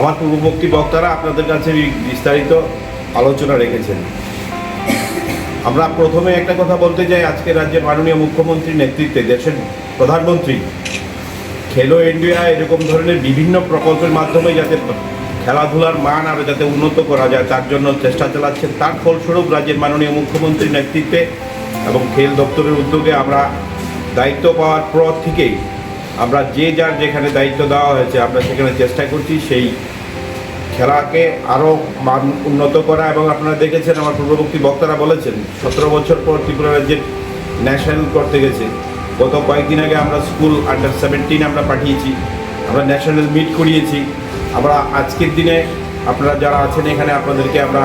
আমার পূর্ববর্তী বক্তারা আপনাদের কাছে বিস্তারিত আলোচনা রেখেছেন। আমরা প্রথমে একটা কথা বলতে চাই, আজকে রাজ্যের মাননীয় মুখ্যমন্ত্রীর নেতৃত্বে দেশের প্রধানমন্ত্রী খেলো ইন্ডিয়া এরকম ধরনের বিভিন্ন প্রকল্পের মাধ্যমে যাতে খেলাধুলার মান আরও যাতে উন্নত করা যায়, তার জন্য চেষ্টা চালাচ্ছেন। তার ফলস্বরূপ রাজ্যের মাননীয় মুখ্যমন্ত্রীর নেতৃত্বে এবং খেল দপ্তরের উদ্যোগে আমরা দায়িত্ব পাওয়ার পর থেকেই আমরা যে যার যেখানে দায়িত্ব দেওয়া হয়েছে, আমরা সেখানে চেষ্টা করছি সেই খেলাকে আরও মান উন্নত করা এবং আপনারা দেখেছেন, আমার পূর্ববর্তী বক্তারা বলেছেন, সতেরো বছর পর ত্রিপুরা রাজ্যের ন্যাশনাল করতে গেছে। গত কয়েকদিন আগে আমরা স্কুল আন্ডার সেভেন্টিন আমরা পাঠিয়েছি, আমরা ন্যাশনাল মিট করিয়েছি। আমরা আজকের দিনে আপনারা যারা আছেন এখানে, আপনাদেরকে আমরা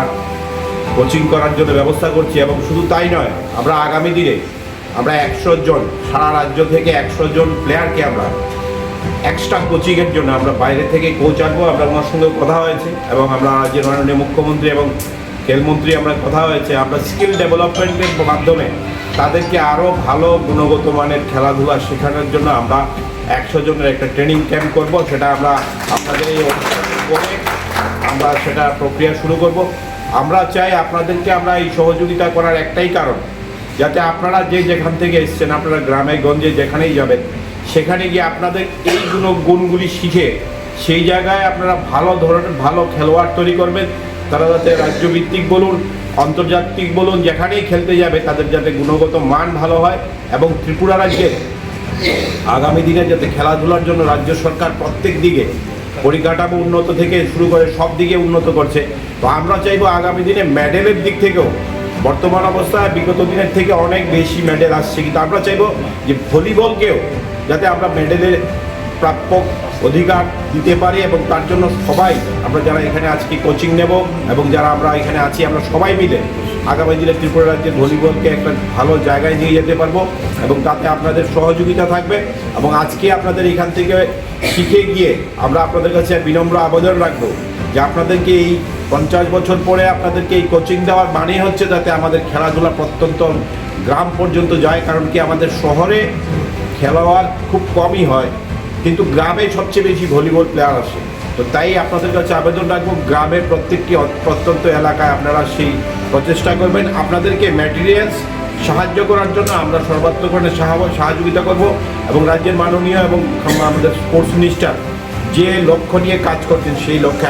কোচিং করার জন্য ব্যবস্থা করছি এবং শুধু তাই নয়, আমরা আগামী দিনে আমরা একশো জন, সারা রাজ্য থেকে একশো জন প্লেয়ারকে আমরা এক্সট্রা কোচিংয়ের জন্য আমরা বাইরে থেকে কোচ আনব আমরা ওনার সঙ্গে কথা হয়েছে এবং আমরা রাজ্যের মাননীয় মুখ্যমন্ত্রী এবং খেলমন্ত্রী আমরা কথা হয়েছে, আমরা স্কিল ডেভেলপমেন্টের মাধ্যমে তাদেরকে আরও ভালো গুণগত মানের খেলাধুলা শেখানোর জন্য আমরা একশো জনের একটা ট্রেনিং ক্যাম্প করব। সেটা আমরা আপনাদের এই আমরা সেটা প্রক্রিয়া শুরু করব। আমরা চাই আপনাদেরকে আমরা এই সহযোগিতা করার একটাই কারণ যাতে আপনারা যে যেখান থেকে এসছেন, আপনারা গ্রামে, গঞ্জে, যেখানেই যাবেন, সেখানে গিয়ে আপনাদের এইগুলো গুণগুলি শিখে সেই জায়গায় আপনারা ভালো ধরনের ভালো খেলোয়াড় তৈরি করবেন। তারা যাতে রাজ্যভিত্তিক বলুন, আন্তর্জাতিক বলুন, যেখানেই খেলতে যাবে, তাদের যাতে গুণগত মান ভালো হয় এবং ত্রিপুরা রাজ্যের আগামী দিনে যাতে খেলাধুলার জন্য রাজ্য সরকার প্রত্যেক দিকে পরিকাঠামো উন্নত থেকে শুরু করে সব দিকে উন্নত করছে। তো আমরা চাইব আগামী দিনে মেডেলের দিক থেকেও বর্তমান অবস্থায় বিগত দিনের থেকে অনেক বেশি মেডেল আসছে। কিন্তু আমরা চাইব যে ভলিবলকেও যাতে আমরা মেডেলের প্রাপ্য অধিকার দিতে পারি এবং তার জন্য সবাই আমরা যারা এখানে আজকে কোচিং নেব এবং যারা আমরা এখানে আছি, আমরা সবাই মিলে আগামী দিনে ত্রিপুরা রাজ্যের ভলিবলকে একটা ভালো জায়গায় নিয়ে যেতে পারব এবং তাতে আপনাদের সহযোগিতা থাকবে এবং আজকে আপনাদের এখান থেকে শিখে গিয়ে আমরা আপনাদের কাছে বিনম্র আবেদন রাখব। যে আপনাদেরকে এই পঞ্চাশ বছর পরে আপনাদেরকে এই কোচিং দেওয়ার মানে হচ্ছে যাতে আমাদের খেলাধুলা প্রত্যন্ত গ্রাম পর্যন্ত যায়, কারণ কি আমাদের শহরে খেলোয়াড় খুব কমই হয়, কিন্তু গ্রামে সবচেয়ে বেশি ভলিবল প্লেয়ার আসে। তো তাই আপনাদের কাছে আবেদন রাখব, গ্রামের প্রত্যেকটি প্রত্যন্ত এলাকায় আপনারা সেই প্রচেষ্টা করবেন। আপনাদেরকে ম্যাটেরিয়ালস সাহায্য করার জন্য আমরা সর্বাত্মকরণে সহযোগিতা করব এবং রাজ্যের মাননীয় এবং আমাদের স্পোর্টস মিনিস্টার যে লক্ষ্য নিয়ে কাজ করছেন, সেই লক্ষ্যে